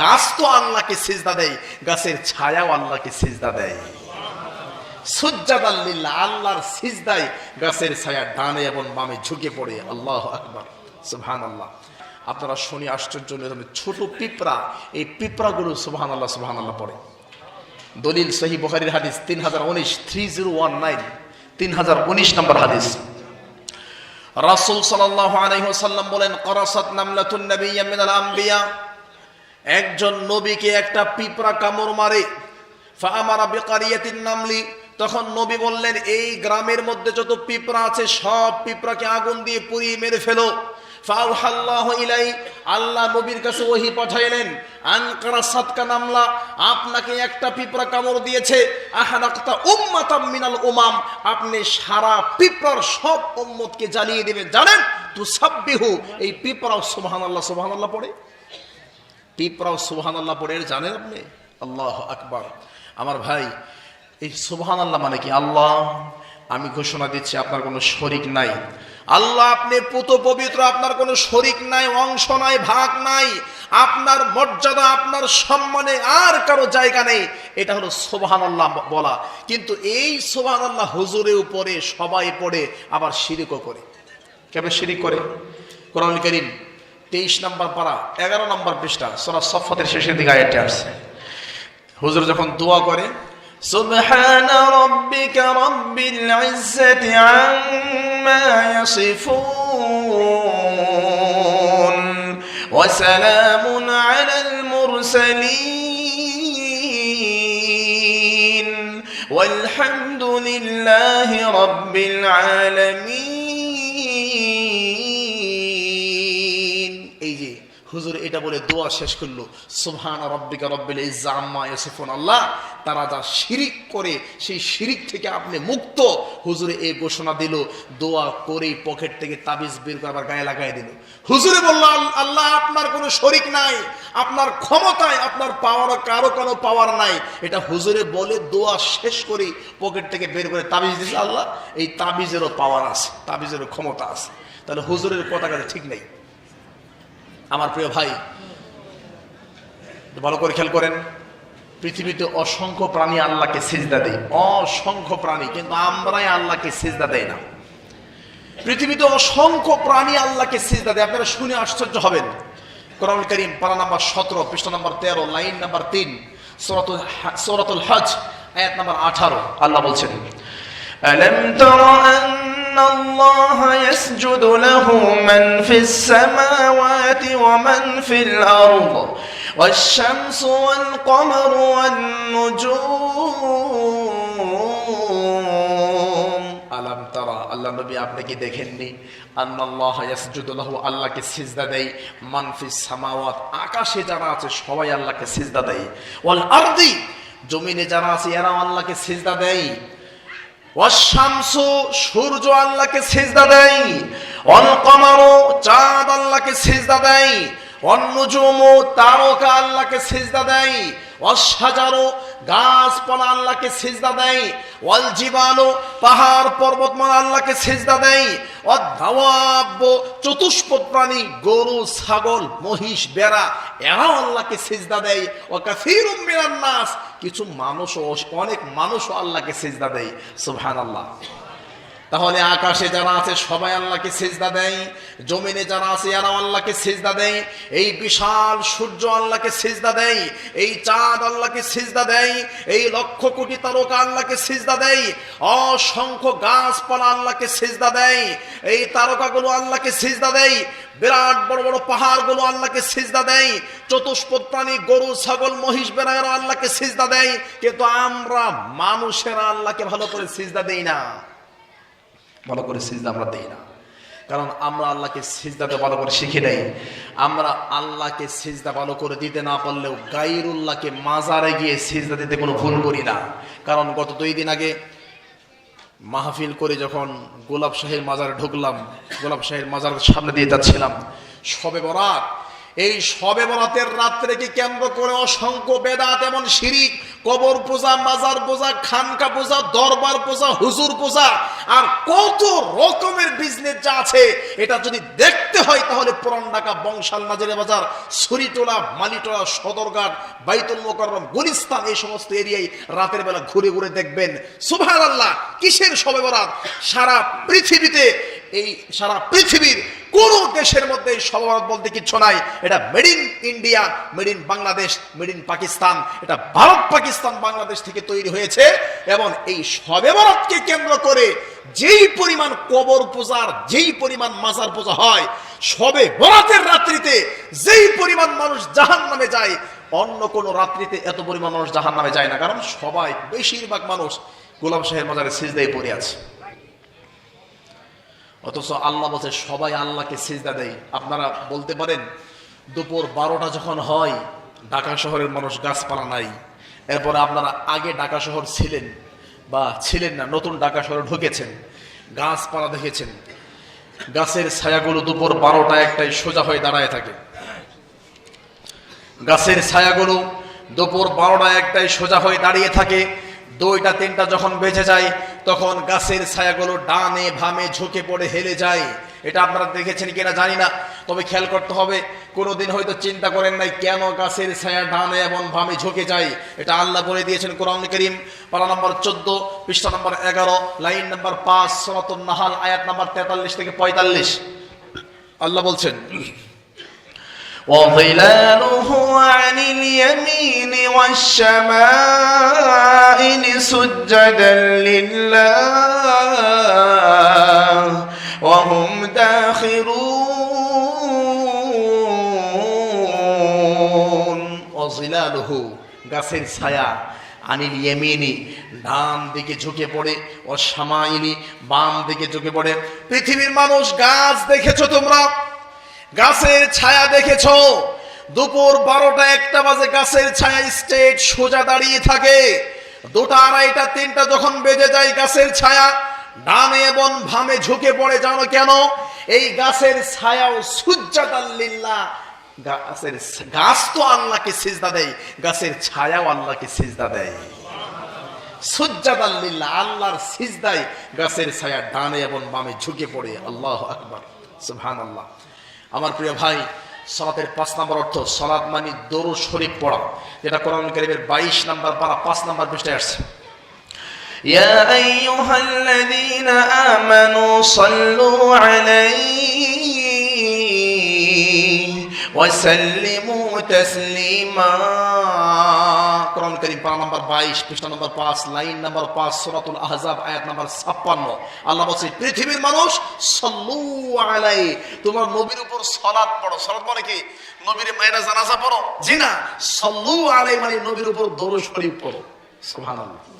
গাছ তো আল্লাহকে সিজদা দেয়, গাছের ছায়াও আল্লাহকে সিজদা দেয়। সুজ্জাদ আল্লিল্লাহ আল্লাহর সিজদায় গাছের ছায়া ডানে এবং বামে ঝুঁকে পড়ে। আল্লাহ আকবার সুবহান আল্লাহ আপনারা শুনি আশ্চর্য ছোট পিঁপড়া, এই পিঁপড়াগুলো সুবহান আল্লাহ সুবহান আল্লাহ পড়ে। দলিল সহি বখারির হাদিস তিন হাজার উনিশ থ্রি জিরো ওয়ান নাইন তিন হাজার উনিশ নম্বর হাদিস। রাসূল সাল্লাল্লাহু আলাইহি ওয়াসাল্লাম বলেন, করাসাত নামলাতুন নাবিয়্যা মিনাল আম্বিয়া। একজন নবীকে একটা পিঁপড়া কামড় মারে ফামারা বিকারিয়াতিন নামলি। তখন নবী বললেন, এই গ্রামের মধ্যে যত পিঁপড়া আছে, সব পিঁপড়াকে আগুন দিয়ে পুড়িয়ে মেরে ফেলো। ইলাই আল্লাহ নবীর কাছে ওহি পাঠাইলেন, আনকারা সাতকা নামলা, আপনাকে একটা পিঁপড়া কামড় দিয়েছে। আহানাক্তা উম্মাতাম মিনাল উমাম, আপনি সারা পিঁপড়ার সব উম্মতকে জ্বালিয়ে দেবেন জানেন? তু সাব্বিহু এই পিঁপড়াও সুবহানাল্লাহ সুবহানাল্লাহ পড়ে। পিঁপড়াও সুবহান আল্লাহ পড়ে জানেন আপনি? আল্লাহ আকবার। আমার ভাই, এই সুবহান আল্লাহ মানে কি? আল্লাহ, আমি ঘোষণা দিচ্ছি, আপনার কোনো শরিক নাই। আল্লাহ, আপনি পুত পবিত্র, আপনার কোনো শরিক নাই, অংশ নাই, ভাগ নাই। আপনার মর্যাদা, আপনার সম্মানে আর কারও জায়গা নেই। এটা হলো সোবাহান আল্লাহ বলা। কিন্তু এই সোবাহান আল্লাহ হুজুরের উপরে সবাই পড়ে, আবার শিরিকও করে। কেমন শিরিক করে? কোরআন করিম তেইশ নম্বর পারা এগারো নম্বর পৃষ্ঠা সোরা সফতের শেষের দিকে আয়াতটি আসছে হুজুর যখন দোয়া করে سبحان ربك رب العزة عما يصفون وسلام على المرسلين والحمد لله رب العالمين হুজুর এটা বলে দোয়া শেষ করল। সুবহান রব্বিকা রব্বিল ইজ্জা আম্মা আল্লাহ, তারা যা শিরিক করে, সেই শিরিক থেকে আপনি মুক্ত। হুজুরে এই ঘোষণা দিল, দোয়া করেই পকেট থেকে তাবিজ বের করে আবার গায়ে লাগাই দিল। হুজুরে বলল আল্লাহ, আপনার কোনো শরিক নাই। আপনার ক্ষমতায়, আপনার পাওয়ার কারও কোনো পাওয়ার নাই। এটা হুজুরে বলে দোয়া শেষ করে পকেট থেকে বের করে তাবিজ দিয়েছে আল্লাহ। এই তাবিজেরও পাওয়ার আছে, তাবিজেরও ক্ষমতা আছে। তাহলে হুজুরের কথা কাছে ঠিক নেই। আমার প্রিয় ভাই ভালো করে খেয়াল করেন পৃথিবীতে অসংখ্য প্রাণী আল্লাহকে সিজদা দেয় অসংখ্য প্রাণী কিন্তু আমরাই আল্লাহকে সিজদা দেয় না পৃথিবীতে অসংখ্য প্রাণী আল্লাহকে সিজদা দেয় আপনারা শুনে আশ্চর্য হবেন কোরআন করিম পারা নাম্বার সতেরো পৃষ্ঠা নাম্বার তেরো লাইন নাম্বার তিন সরাতুল হ- সরাতুল হজ আয়াত নাম্বার আঠারো আল্লাহ বলছেন ألم تر أن الله يسجد له من في السماوات ومن في الأرض والشمس والقمر والنجوم আলাম তারা আল্লাহ নবী আপনি কি দেখেননি আন্নাল্লাহ ইয়াসজুদু লাহু আল্লাহকে সিজদা দেয় মানফিস সামাওয়াত আকাশে যারা আছে সবাই আল্লাহকে সিজদা দেয় ওয়াল আরদি জমিনে যারা আছে এরাও আল্লাহকে সিজদা দেয় ওয়াশামসু সূর্য আল্লাহকে সিজদা দেয় অল কমারু চাঁদ আল্লাহকে সিজদা দেয় অন্নজুমু তারকা আল্লাহকে সিজদা দেয় অসাজারো গাছপালা আল্লাহকে সিজদা দেয় জিবালু পাহাড় পর্বতমালা আল্লাহকে সিজদা দেয় অধাওয়াব্য চতুষ্পদ প্রাণী, গরু, ছাগল, মহিষ, বেড়া, এরাও আল্লাহকে সেজদা দেয় ও মিনান নাস কিছু মানুষও অনেক মানুষও আল্লাহকে সেজদা দেয়। সুবহানাল্লাহ। তাহলে আকাশে যারা আছে, সবাই আল্লাহকে সেজদা দেয়। জমিনে যারা আছে, এরাও আল্লাহকে সেজদা দেয়। এই বিশাল সূর্য আল্লাহকে সেজদা দেয়। এই চাঁদ আল্লাহকে সেজদা দেয়। এই লক্ষ কোটি তারকা আল্লাহকে সেজদা দেয়। অসংখ্য গাছপালা আল্লাহকে সেজদা দেয়। এই তারকাগুলো আল্লাহকে সেজদা দেয়। বিরাট বড় বড় পাহাড়গুলো আল্লাহকে সিজদা দেয়। চতুষ্পদ প্রাণী, গরু, ছাগল, মহিষ বেড়ায়েরা আল্লাহকে সিজদা দেয়। কিন্তু আমরা মানুষেরা আল্লাহকে ভালো করে সিজদা দেই না। ভালো করে সিজদা আমরা দেই না। কারণ আমরা আল্লাহকে সিজদাতে ভালো করে শিখে নেই। আমরা আল্লাহকে সিজদা ভালো করে দিতে না পারলেও গাইরুল্লাহকে মাজারে গিয়ে সিজদা দিতে কোনো ভুল করি না। কারণ গত দুই দিন আগে মাহফিল করে যখন গোলাপ শাহের মাজারে ঢুকলাম, গোলাপ শাহের মাজারের সামনে দিয়ে যাচ্ছিলাম, সবে বরাত এই সবে বরাতের রাত্রেকে কেন্দ্র করে অসংখ্য বেদাত, এমন শিরিক, কবর পূজা, মাজার পূজা, খানকা পূজা, দরবার পূজা, হুজুর পূজা, আর কত রকমের বিজনেস যা আছে, এটা যদি দেখতে হয় তাহলে পুরান ঢাকা বংশাল নাজেরে বাজার ছুরিটোলা মালিটোলা, সদরঘাট, বাইতুল মোকাররম, গুলিস্তান, এই সমস্ত এরিয়ায় রাতের বেলা ঘুরে ঘুরে দেখবেন। সুভান আল্লাহ কিসের সবে বরাত সারা পৃথিবীতে এই সারা পৃথিবীর কোন দেশের মধ্যে সবরাত বলতে কিচ্ছু নাই। এটা made in India made in Bangladesh made in Pakistan এটা ভারত, পাকিস্তান, বাংলাদেশ থেকে তৈরি হয়েছে এবং এই সবে বরাতকে কেন্দ্র করে যেই পরিমাণ কবর পূজার যেই পরিমাণ মাজার পূজা হয়, সবে বরাতের রাত্রিতে যেই পরিমাণ মানুষ জাহান নামে যায়, অন্য কোন রাত্রিতে এত পরিমাণ মানুষ জাহান নামে যায় না। কারণ সবাই বেশিরভাগ মানুষ গোলাম সাহেব মাজারে সিজদায় পড়ে আছে। অথচ আল্লাহ বলছে, সবাই আল্লাহকে সিজদা দেয়। আপনারা বলতে পারেন, দুপুর বারোটা যখন হয়, ঢাকা শহরের মানুষ গাছপালা নাই। এরপরে আপনারা আগে ঢাকা শহর ছিলেন বা ছিলেন না, নতুন ঢাকা শহরে ঢুকেছেন, গাছপালা দেখেছেন। গাছের ছায়াগুলো দুপুর বারোটা একটাই সোজা হয়ে দাঁড়ায় থাকে। গাছের ছায়াগুলো দুপুর বারোটা একটাই সোজা হয়ে দাঁড়িয়ে থাকে। দুইটা তিনটা যখন বেঁচে যায় তখন গাছের ছায়াগুলো ডানে ভামে ঝুঁকে পড়ে হেলে যায় এটা আপনারা দেখেছেন কিনা জানি না তবে খেয়াল করতে হবে কোনোদিন হয়তো চিন্তা করেন নাই কেন গাছের ছায়া ডানে এবং ভামে ঝুঁকে যায় এটা আল্লাহ বলে দিয়েছেন কোরআন করিম পারা নম্বর চোদ্দ পৃষ্ঠা নম্বর এগারো লাইন নম্বর পাঁচ সনাতন নাহাল আয়াত নম্বর তেতাল্লিশ থেকে পঁয়তাল্লিশ আল্লাহ বলছেন وظلاله عن اليمين والشمائل سجدا لله وهم داخرون অজিলালহু গাছের ছায়া আনিল ইয়েমিনি ডান দিকে ঝুঁকে পড়ে ও সামাইনি বাম দিকে ঝুঁকে পড়ে পৃথিবীর মানুষ গাছ দেখেছো তোমরা গাছের ছায়া দেখেছো দুপুর বারোটা একটা বাজে গাছের ছায়া স্টেট সোজা দাঁড়িয়ে থাকে দুটা আড়াইটা, তিনটা যখন বেজে যায় গাছের ছায়া, ডানে এবং ভামে ঝুঁকে পড়ে, জানো কেন? এই গাছের ছায়াও সূর্যাতাল্লিল্লাহ গাছের গাছ তো আল্লাহকে সিজদা দেয়, গাছের ছায়াও আল্লাহকে সিজদা দেয়। সুজ্জাদাল্লিল্লাহ আল্লাহর সিজদায় গাছের ছায়া, ডানে এবং বামে ঝুঁকে পড়ে। আল্লাহ আকবার সুবহান আল্লাহ আমার প্রিয় ভাই সলাতের পাঁচ নম্বর অর্থ সলাত মানে দরু শরীফ পড়া যেটা কোরআন কারিমের বাইশ নাম্বার পারা পাঁচ নাম্বার পৃষ্ঠায় আসছে يا أيها الذين آمنوا صلوا عليه وسلموا تسليما কোরআন করিম পারা নাম্বার বাইশ পৃষ্ঠা নম্বর পাঁচ লাইন নাম্বার পাঁচ সরাতুল আহজাব আয়াত নাম্বার ছাপ্পান্ন আল্লাহ বলছে পৃথিবীর মানুষ সল্লু আলাই তোমার নবীর উপর সলাৎ পড়ো সলাৎ মানে কি নবীর মায়েরা জানাজা পড়ো জি না সল্লু আলাই মানে নবীর উপর দরুদ শরীফ পড়ো সুবহানাল্লাহ